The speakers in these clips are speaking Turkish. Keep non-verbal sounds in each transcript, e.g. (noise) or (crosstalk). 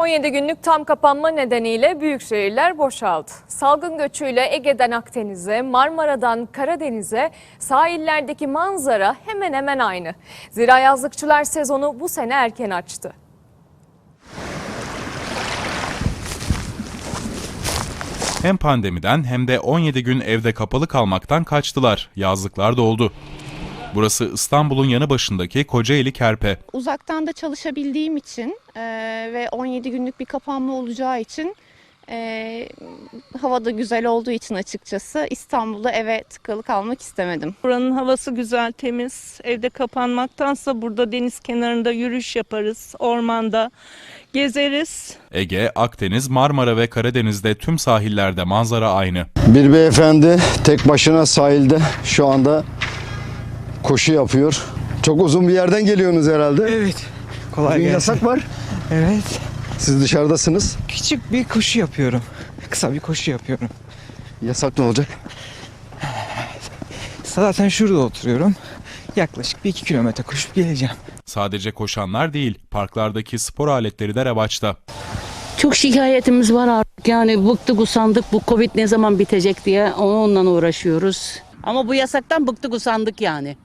17 günlük tam kapanma nedeniyle büyük şehirler boşaldı. Salgın göçüyle Ege'den Akdeniz'e, Marmara'dan Karadeniz'e sahillerdeki manzara hemen hemen aynı. Zira yazlıkçılar sezonu bu sene erken açtı. Hem pandemiden hem de 17 gün evde kapalı kalmaktan kaçtılar. Yazlıklar doldu. Burası İstanbul'un yanı başındaki Kocaeli Kerpe. uzaktan da çalışabildiğim için e, ve 17 günlük bir kapanma olacağı için e, hava da güzel olduğu için açıkçası İstanbul'da eve tıkalı kalmak istemedim. Buranın havası güzel, temiz. Evde kapanmaktansa burada deniz kenarında yürüyüş yaparız, ormanda gezeriz. Ege, Akdeniz, Marmara ve Karadeniz'de tüm sahillerde manzara aynı. Bir beyefendi tek başına sahilde şu anda koşu yapıyor. Çok uzun bir yerden geliyorsunuz herhalde. Evet. Kolay Bugün gelsin. yasak var. Evet. Siz dışarıdasınız. Küçük bir koşu yapıyorum. Kısa bir koşu yapıyorum. Yasak ne olacak? Zaten şurada oturuyorum. Yaklaşık bir iki kilometre koşup geleceğim. Sadece koşanlar değil, parklardaki spor aletleri de revaçta. Çok şikayetimiz var artık. Yani bıktık usandık bu Covid ne zaman bitecek diye onunla uğraşıyoruz. Ama bu yasaktan bıktık usandık yani.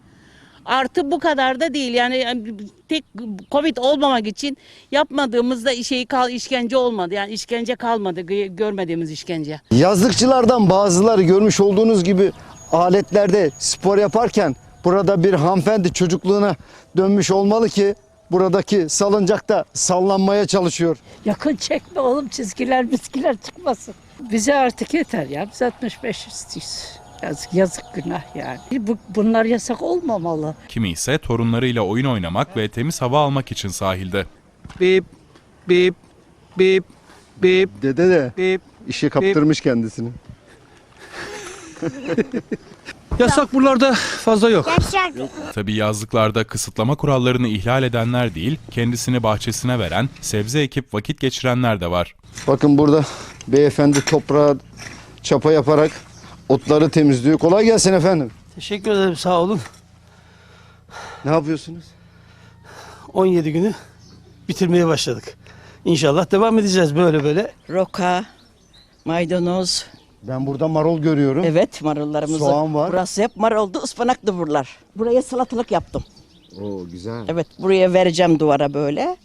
Artı bu kadar da değil yani tek Covid olmamak için yapmadığımızda şey kal işkence olmadı. Yani işkence kalmadı gö- görmediğimiz işkence. Yazlıkçılardan bazıları görmüş olduğunuz gibi aletlerde spor yaparken burada bir hanımefendi çocukluğuna dönmüş olmalı ki buradaki salıncakta sallanmaya çalışıyor. Yakın çekme oğlum çizgiler miskiler çıkmasın. Bize artık yeter ya. Biz 65 istiyoruz. Yazık, yazık günah yani. Bu, bunlar yasak olmamalı. Kimi ise torunlarıyla oyun oynamak ve temiz hava almak için sahilde. Bip, bip, bip, bip, Dede de bip. işe kaptırmış kendisini. (laughs) Yasak buralarda fazla yok. Tabi yazlıklarda kısıtlama kurallarını ihlal edenler değil, kendisini bahçesine veren, sebze ekip vakit geçirenler de var. Bakın burada beyefendi toprağa çapa yaparak otları temizliyor. Kolay gelsin efendim. Teşekkür ederim sağ olun. Ne yapıyorsunuz? 17 günü bitirmeye başladık. İnşallah devam edeceğiz böyle böyle. Roka, maydanoz, Ben burada marul görüyorum. evet marullarımız. Soğan var. Burası hep maruldu, ıspanaklı buralar. Buraya salatalık yaptım. Oo güzel. Evet, buraya vereceğim duvara böyle.